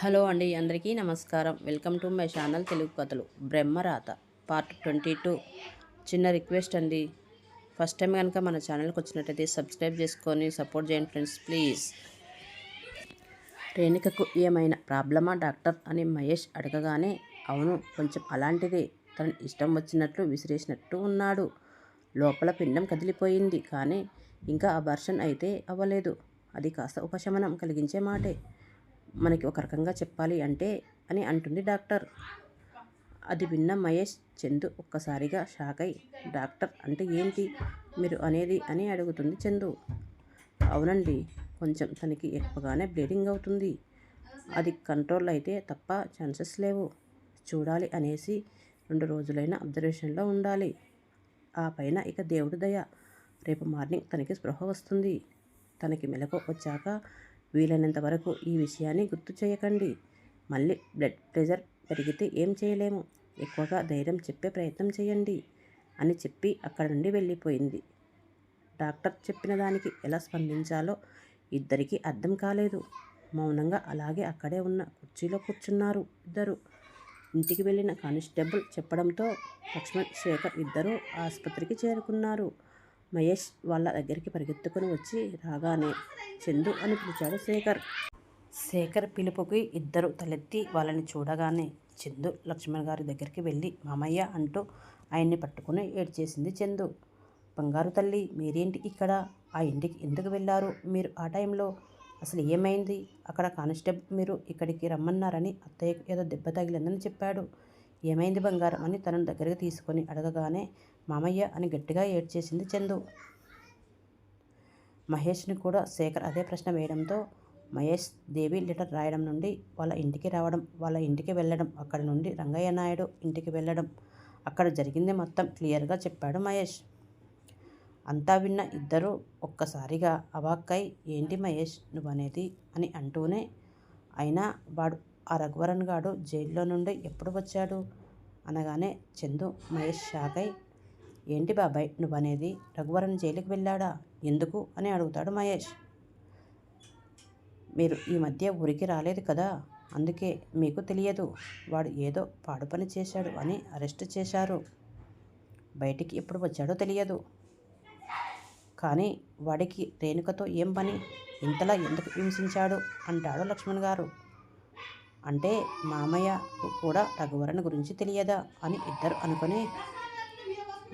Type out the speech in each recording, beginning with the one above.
Hello అండి అందరికీ నమస్కారం. Welcome to my channel Telugu కథలు. బ్రహ్మరాత పార్ట్ ట్వంటీ టూ. చిన్న రిక్వెస్ట్ అండి. ఫస్ట్ టైం కనుక మన ఛానల్కి వచ్చినట్టయితే సబ్స్క్రైబ్ చేసుకొని సపోర్ట్ చేయండి ఫ్రెండ్స్ ప్లీజ్. రేణుకకు ఏమైనా ప్రాబ్లమా డాక్టర్ అని మహేష్ అడగగానే అవును కొంచెం అలాంటిదే. తన ఇష్టం వచ్చినట్లు విసిరేసినట్టు ఉన్నాడు. లోపల పిండం కదిలిపోయింది. కానీ ఇంకా అబర్షన్ అయితే అవ్వలేదు. అది కాస్త ఉపశమనం కలిగించే మాటే. మనకి ఒక రకంగా చెప్పాలి అంటే అని అంటుంది డాక్టర్. అది విన్న మహేష్ చందు ఒక్కసారిగా షాక్ అయి డాక్టర్ అంటే ఏంటి మీరు అనేది? అని అడుగుతుంది చందు. అవునండి కొంచెం తనకి ఎక్కువగానే బ్లీడింగ్ అవుతుంది. అది కంట్రోల్ అయితే తప్ప ఛాన్సెస్ లేవు. చూడాలి అనేసి రెండు రోజులైన అబ్జర్వేషన్లో ఉండాలి. ఆ పైన ఇక దేవుడి దయ. రేపు మార్నింగ్ తనకి స్పృహ వస్తుంది. తనకి మెలకు వచ్చాక వీలైనంత వరకు ఈ విషయాన్ని గుర్తు చేయకండి. మళ్ళీ బ్లడ్ ప్రెషర్ పెరిగితే ఏం చేయలేము. ఎక్కువగా ధైర్యం చెప్పే ప్రయత్నం చేయండి అని చెప్పి అక్కడ నుండి వెళ్ళిపోయింది. డాక్టర్ చెప్పిన దానికి ఎలా స్పందించాలో ఇద్దరికీ అర్థం కాలేదు. మౌనంగా అలాగే అక్కడే ఉన్న కుర్చీలో కూర్చున్నారు ఇద్దరు. ఇంటికి వెళ్ళిన కానిస్టేబుల్ చెప్పడంతో లక్ష్మణ్ శేఖర్ ఇద్దరూ ఆసుపత్రికి చేరుకున్నారు. మహేష్ వాళ్ళ దగ్గరికి పరిగెత్తుకుని వచ్చి రాగానే చందు అని పిలిచాడు శేఖర్. శేఖర్ పిలుపుకి ఇద్దరు తలెత్తి వాళ్ళని చూడగానే చందు లక్ష్మణ్ గారి దగ్గరికి వెళ్ళి మామయ్య అంటూ ఆయన్ని పట్టుకుని ఏడ్చేసింది చందు. బంగారు తల్లి మీరేంటి ఇక్కడ? ఆ ఇంటికి ఎందుకు వెళ్ళారు? మీరు ఆ టైంలో అసలు ఏమైంది? అక్కడ కానిస్టేబుల్ మీరు ఇక్కడికి రమ్మన్నారని అత్తయ్యకు ఏదో దెబ్బ తగిలిందని చెప్పాడు. ఏమైంది బంగారం అని తనను దగ్గరికి తీసుకొని అడగగానే మామయ్య అని గట్టిగా ఏడ్చేసింది చందు. మహేష్ని కూడా శేఖర్ అదే ప్రశ్న వేయడంతో మహేష్ దేవి లెటర్ రాయడం నుండి వాళ్ళ ఇంటికి రావడం వాళ్ళ ఇంటికి వెళ్ళడం అక్కడి నుండి రంగయ్య నాయుడు ఇంటికి వెళ్ళడం అక్కడ జరిగింది మొత్తం క్లియర్గా చెప్పాడు మహేష్. అంతా విన్న ఇద్దరూ ఒక్కసారిగా అవాక్కై ఏంటి మహేష్ నువ్వనేది? అని అంటూనే అయినా వాడు ఆ రఘువరన్ గాడు జైల్లో నుండి ఎప్పుడు వచ్చాడు? అనగానే చందు మహేష్ షాక్ అయి ఏంటి బాబాయ్ నువ్వనేది రఘువరన్ జైలుకి వెళ్ళాడా? ఎందుకు? అని అడుగుతాడు మహేష్. మీరు ఈ మధ్య ఊరికి రాలేదు కదా అందుకే మీకు తెలియదు. వాడు ఏదో పాడు పని చేశాడు అని అరెస్ట్ చేశారు. బయటికి ఎప్పుడు వచ్చాడో తెలియదు. కానీ వాడికి రేణుకతో ఏం పని? ఇంతలా ఎందుకు హింసించాడు? అంటాడు లక్ష్మణ్ గారు. అంటే మామయ్య కూడా రఘువరణ గురించి తెలియదా? అని ఇద్దరు అనుకుని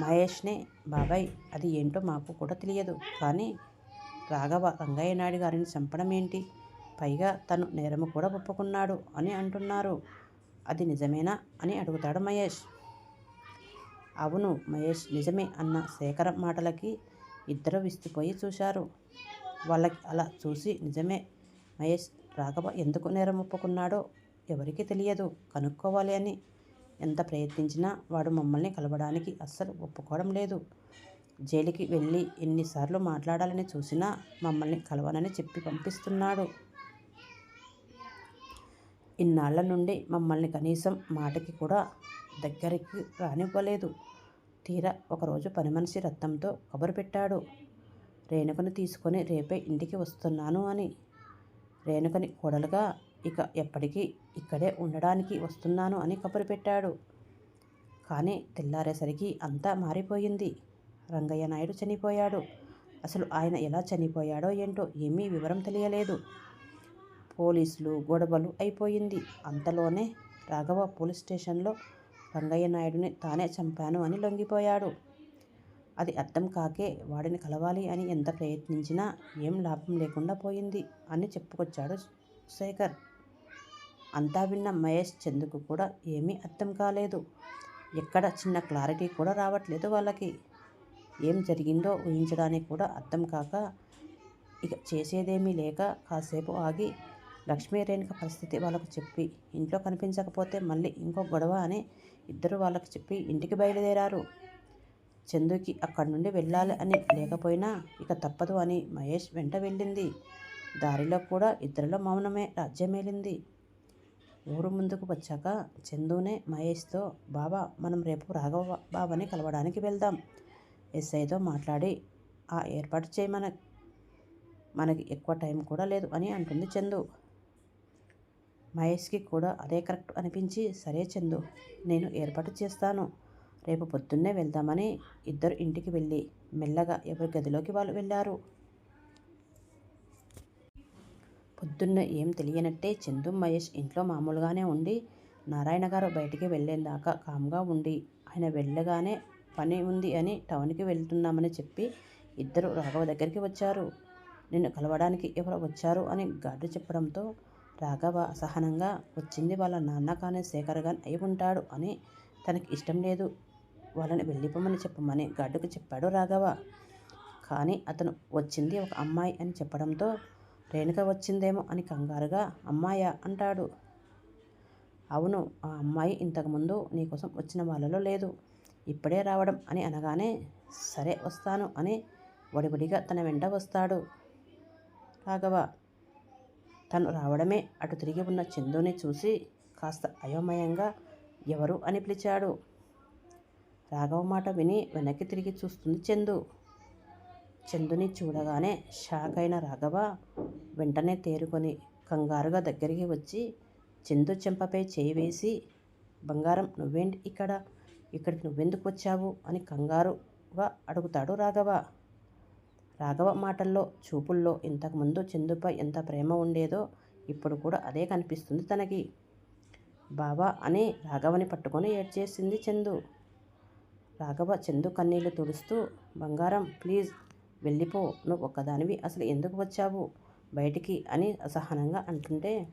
మహేష్నే బాబాయ్ అది ఏంటో మాకు కూడా తెలియదు. కానీ రాఘవ రంగయ్య నాయుడు గారిని చంపడం ఏంటి? పైగా తను నేరము కూడా ఒప్పుకున్నాడు అని అంటున్నారు. అది నిజమేనా? అని అడుగుతాడు మహేష్. అవును మహేష్ నిజమే అన్న శేఖర మాటలకి ఇద్దరు విస్తుపోయి చూశారు. వాళ్ళకి అలా చూసి నిజమే మహేష్ రాఘవ ఎందుకు నేరం ఒప్పుకున్నాడో ఎవరికీ తెలియదు కనుక్కోవాలి అని ఎంత ప్రయత్నించినా వాడు మమ్మల్ని కలవడానికి అస్సలు ఒప్పుకోవడం లేదు. జైలుకి వెళ్ళి ఎన్నిసార్లు మాట్లాడాలని చూసినా మమ్మల్ని కలవనని చెప్పి పంపిస్తున్నాడు. ఇన్నాళ్ళ నుండి మమ్మల్ని కనీసం మాటకి కూడా దగ్గరికి రానివ్వలేదు. తీరా ఒకరోజు పని మనిషి రక్తంతో కబురు పెట్టాడు. రేణుకను తీసుకొని రేపే ఇంటికి వస్తున్నాను అని. రేణుకని కోడలుగా ఇక ఎప్పటికీ ఇక్కడే ఉండడానికి వస్తున్నాను అని కబురు పెట్టాడు. కానీ తెల్లారేసరికి అంతా మారిపోయింది. రంగయ్య నాయుడు చనిపోయాడు. అసలు ఆయన ఎలా చనిపోయాడో ఏంటో ఏమీ వివరం తెలియలేదు. పోలీసులు గొడవలు అయిపోయింది. అంతలోనే రాఘవ పోలీస్ స్టేషన్లో రంగయ్య నాయుడుని తానే చంపాను అని లొంగిపోయాడు. అది అర్థం కాకే వాడిని కలవాలి అని ఎంత ప్రయత్నించినా ఏం లాభం లేకుండా పోయింది అని చెప్పుకొచ్చాడు శేఖర్. అంతా విన్న మహేష్ చందుకు కూడా ఏమీ అర్థం కాలేదు. ఎక్కడ చిన్న క్లారిటీ కూడా రావట్లేదు వాళ్ళకి. ఏం జరిగిందో ఊహించడానికి కూడా అర్థం కాక ఇక చేసేదేమీ లేక కాసేపు ఆగి లక్ష్మీ రేణుక పరిస్థితి వాళ్ళకు చెప్పి ఇంట్లో కనిపించకపోతే మళ్ళీ ఇంకో గొడవ అని ఇద్దరు వాళ్ళకి చెప్పి ఇంటికి బయలుదేరారు. చందుకి అక్కడి నుండి వెళ్ళాలి అని లేకపోయినా ఇక తప్పదు అని మహేష్ వెంట వెళ్ళింది. దారిలో కూడా ఇద్దరిలో మౌనమే రాజ్యమేలింది. ఊరు ముందుకు వచ్చాక చందునే మహేష్తో బాబా మనం రేపు రాఘవ బాబాని కలవడానికి వెళ్దాం. ఎస్ఐతో మాట్లాడి ఆ ఏర్పాటు చేయమన మనకి ఎక్కువ టైం కూడా లేదు అని అంటుంది చందు. మహేష్కి కూడా అదే కరెక్ట్ అనిపించి సరే చందు నేను ఏర్పాటు చేస్తాను. రేపు పొద్దున్నే వెళ్దామని ఇద్దరు ఇంటికి వెళ్ళి మెల్లగా ఎవరి గదిలోకి వాళ్ళు వెళ్ళారు. పొద్దున్న ఏం తెలియనట్టే చందు మహేష్ ఇంట్లో మామూలుగానే ఉండి నారాయణ గారు బయటికి వెళ్ళేదాకా కామ్గా ఉండి ఆయన వెళ్ళగానే పని ఉంది అని టౌన్కి వెళ్తున్నామని చెప్పి ఇద్దరు రాఘవ దగ్గరికి వచ్చారు. నిన్ను కలవడానికి ఎవరు వచ్చారు అని గార్డు చెప్పడంతో రాఘవ అసహనంగా వచ్చింది వాళ్ళ నాన్న కానీ శేఖర్ గాని అయి ఉంటాడు అని తనకి ఇష్టం లేదు. వాళ్ళని వెళ్ళిపోమని చెప్పమని గార్డుకు చెప్పాడు రాఘవ. కానీ అతను వచ్చింది ఒక అమ్మాయి అని చెప్పడంతో రేణుక వచ్చిందేమో అని కంగారుగా అమ్మాయా అంటాడు. అవును ఆ అమ్మాయి ఇంతకుముందు నీకోసం వచ్చిన వాళ్ళలో లేదు. ఇప్పుడే రావడం అని అనగానే సరే వస్తాను అని వడివడిగా తన వెంట వస్తాడు. రాఘవ తను రావడమే అటు తిరిగి ఉన్న చందుని చూసి కాస్త అయోమయంగా ఎవరు అని పిలిచాడు. రాఘవ మాట విని వెనక్కి తిరిగి చూస్తుంది చందు. చందుని చూడగానే షాక్ అయిన రాఘవ వెంటనే తేరుకొని కంగారుగా దగ్గరికి వచ్చి చందు చెంపపై చేయి వేసి బంగారం నువ్వేంటి ఇక్కడ? ఇక్కడికి నువ్వెందుకు వచ్చావు? అని కంగారుగా అడుగుతాడు రాఘవ. రాఘవ మాటల్లో చూపుల్లో ఇంతకుముందు చందుపై ఎంత ప్రేమ ఉండేదో ఇప్పుడు కూడా అదే కనిపిస్తుంది తనకి. బావా అని రాఘవని పట్టుకొని ఏడ్చేసింది చందు. రాఘవ చందు కన్నీళ్ళు తుడుస్తూ బంగారం ప్లీజ్ వెళ్ళిపో నువ్వు ఒక్కదానివి. అసలు ఎందుకు వచ్చావు బయటికి? అని అసహనంగా అంటుంటే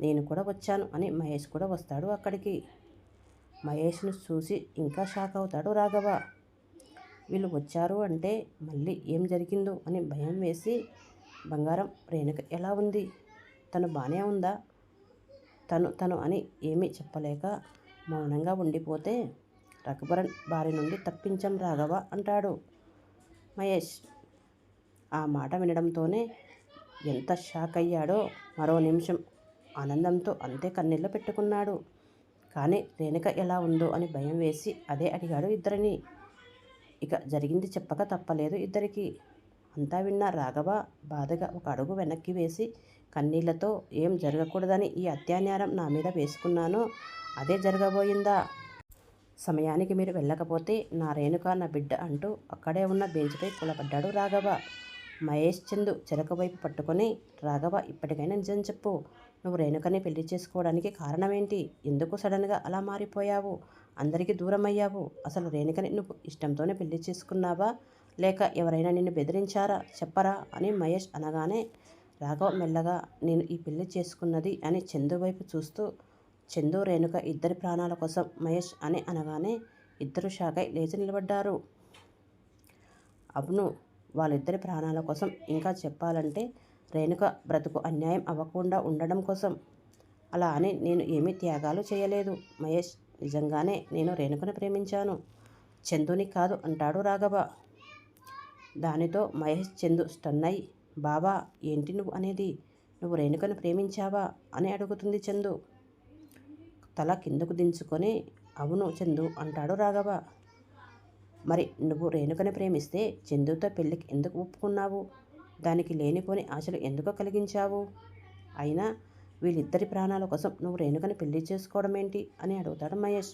నేను కూడా వచ్చాను అని మహేష్ కూడా వస్తాడు అక్కడికి. మహేష్ను చూసి ఇంకా షాక్ అవుతాడు రాఘవ. వీళ్ళు వచ్చారు అంటే మళ్ళీ ఏం జరిగిందో అని భయం వేసి బంగారం రేణుక ఎలా ఉంది? తను బాగానే ఉందా? తను తను అని ఏమీ చెప్పలేక మౌనంగా ఉండిపోతే రఘుబరన్ బారి నుండి తప్పించం రాఘవ అంటాడు. మహేష్ ఆ మాట వినడంతోనే ఎంత షాక్ అయ్యాడో మరో నిమిషం ఆనందంతో అంతే కన్నీళ్ళు పెట్టుకున్నాడు. కానీ రేణుక ఎలా ఉందో అని భయం వేసి అదే అడిగాడు ఇద్దరిని. ఇక జరిగింది చెప్పక తప్పలేదు ఇద్దరికి. అంతా విన్న రాఘవ బాధగా ఒక అడుగు వెనక్కి వేసి కన్నీళ్ళతో ఏం జరగకూడదని ఈ అత్యాచారం నా మీద వేసుకున్నానో అదే జరగబోయిందా? సమయానికి మీరు వెళ్ళకపోతే నా రేణుక నా బిడ్డ అంటూ అక్కడే ఉన్న బెంచ్పై కులపడ్డాడు రాఘవ. మహేష్ చందు చిలకవైపు వైపు పట్టుకొని రాఘవ ఇప్పటికైనా నిజం చెప్పు. నువ్వు రేణుకని పెళ్ళి చేసుకోవడానికి కారణమేంటి? ఎందుకు సడన్గా అలా మారిపోయావు? అందరికీ దూరం అయ్యావు అసలు రేణుకని నువ్వు ఇష్టంతోనే పెళ్ళి చేసుకున్నావా? లేక ఎవరైనా నిన్ను బెదిరించారా? చెప్పరా? అని మహేష్ అనగానే రాఘవ మెల్లగా నేను ఈ పెళ్ళి చేసుకున్నది అని చందు వైపు చూస్తూ చందు రేణుక ఇద్దరి ప్రాణాల కోసం మహేష్ అని అనగానే ఇద్దరు షాకై లేచి నిలబడ్డారు. అవును వాళ్ళిద్దరి ప్రాణాల కోసం ఇంకా చెప్పాలంటే రేణుక బ్రతుకు అన్యాయం అవ్వకుండా ఉండడం కోసం. అలా అని నేను ఏమీ త్యాగాలు చేయలేదు. మహేష్ నిజంగానే నేను రేణుకను ప్రేమించాను. చందుని కాదు అంటాడు రాఘవ. దానితో మహేష్ చందు స్టన్నై బాబా ఏంటి నువ్వు అనేది? నువ్వు రేణుకను ప్రేమించావా? అని అడుగుతుంది చందు. తల కిందకు దించుకొని అవును చందు అంటాడు రాఘవ. మరి నువ్వు రేణుకని ప్రేమిస్తే చందుతో పెళ్ళికి ఎందుకు ఒప్పుకున్నావు? దానికి లేనిపోని ఆశలు ఎందుకు కలిగించావు? అయినా వీళ్ళిద్దరి ప్రాణాల కోసం నువ్వు రేణుకని పెళ్ళి చేసుకోవడం ఏంటి అని అడుగుతాడు మహేష్.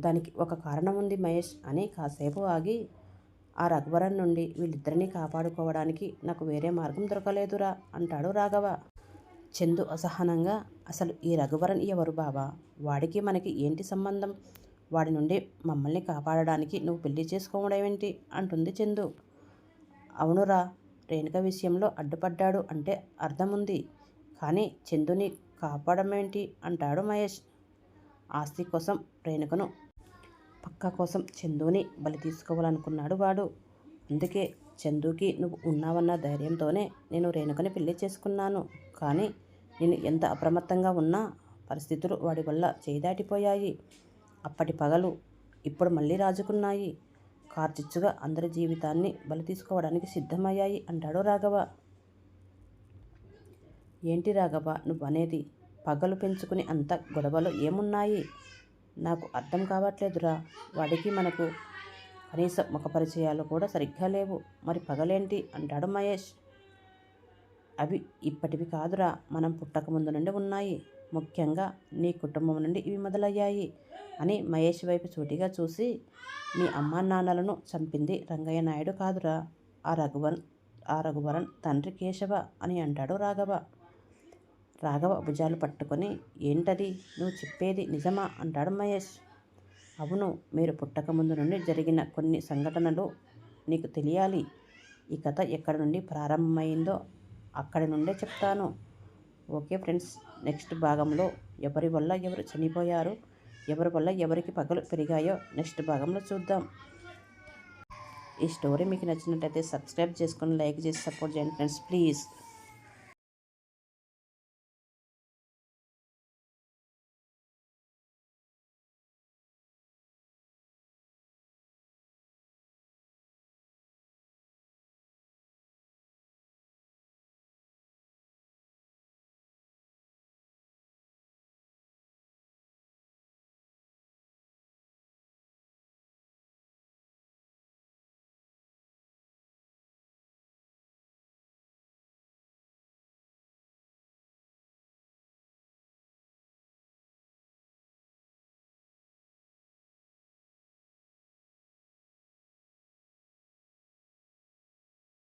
దానికి ఒక కారణం ఉంది మహేష్. అని కాసేపు ఆగి ఆ రఘువరన్ నుండి వీళ్ళిద్దరినీ కాపాడుకోవడానికి నాకు వేరే మార్గం దొరకలేదురా అంటాడు రాఘవ. చందు అసహనంగా అసలు ఈ రఘువరన్ ఎవరు బాబా వాడికి మనకి ఏంటి సంబంధం? వాడి నుండి మమ్మల్ని కాపాడడానికి నువ్వు పెళ్ళి చేసుకోవడం ఏంటి అంటుంది చందు. అవునురా రేణుక విషయంలో అడ్డుపడ్డాడు అంటే అర్థం ఉంది కానీ చందుని కాపాడమేంటి? అంటాడు మహేష్. ఆస్తి కోసం రేణుకను పక్క కోసం చందుని బలి తీసుకోవాలనుకున్నాడు వాడు. అందుకే చందుకి నువ్వు ఉన్నావన్న ధైర్యంతోనే నేను రేణుకని పెళ్ళి చేసుకున్నాను. కానీ నేను ఎంత అప్రమత్తంగా ఉన్నా పరిస్థితులు వాడి వల్ల చేదాటిపోయాయి అప్పటి పగలు ఇప్పుడు మళ్ళీ రాజుకున్నాయి. కార్చిచ్చుగా అందరి జీవితాన్ని బలి తీసుకోవడానికి సిద్ధమయ్యాయి అంటాడు రాఘవ. ఏంటి రాఘవ నువ్వు అనేది పగలు పెంచుకుని అంత గొడవలు ఏమున్నాయి? నాకు అర్థం కావట్లేదురా. వాడికి మనకు కనీసం ముఖ పరిచయాలు కూడా సరిగ్గా లేవు. మరి పగలేంటి? అంటాడు మహేష్. అవి ఇప్పటివి కాదురా మనం పుట్టక ముందు నుండి ఉన్నాయి. ముఖ్యంగా నీ కుటుంబం నుండి ఇవి మొదలయ్యాయి అని మహేష్ వైపు సూటిగా చూసి మీ అమ్మా నాన్నలను చంపింది రంగయ్య నాయుడు కాదురా. ఆ రఘువన్ ఆ రఘువరన్ తండ్రి కేశవ అని అంటాడు రాఘవ. రాఘవ భుజాలు పట్టుకొని ఏంటది? నువ్వు చెప్పేది నిజమా? అంటాడు మహేష్. అవును మీరు పుట్టక ముందు నుండి జరిగిన కొన్ని సంఘటనలు నీకు తెలియాలి. ఈ కథ ఎక్కడి నుండి ప్రారంభమైందో అక్కడి నుండే చెప్తాను. ఓకే ఫ్రెండ్స్ నెక్స్ట్ భాగంలో ఎవరి వల్ల ఎవరు చనిపోయారు ఎవరి వల్ల ఎవరికి పగలు పెరిగాయో నెక్స్ట్ భాగంలో చూద్దాం. ఈ స్టోరీ మీకు నచ్చినట్టయితే సబ్స్క్రైబ్ చేసుకొని లైక్ చేసి సపోర్ట్ చేయండి ఫ్రెండ్స్ ప్లీజ్.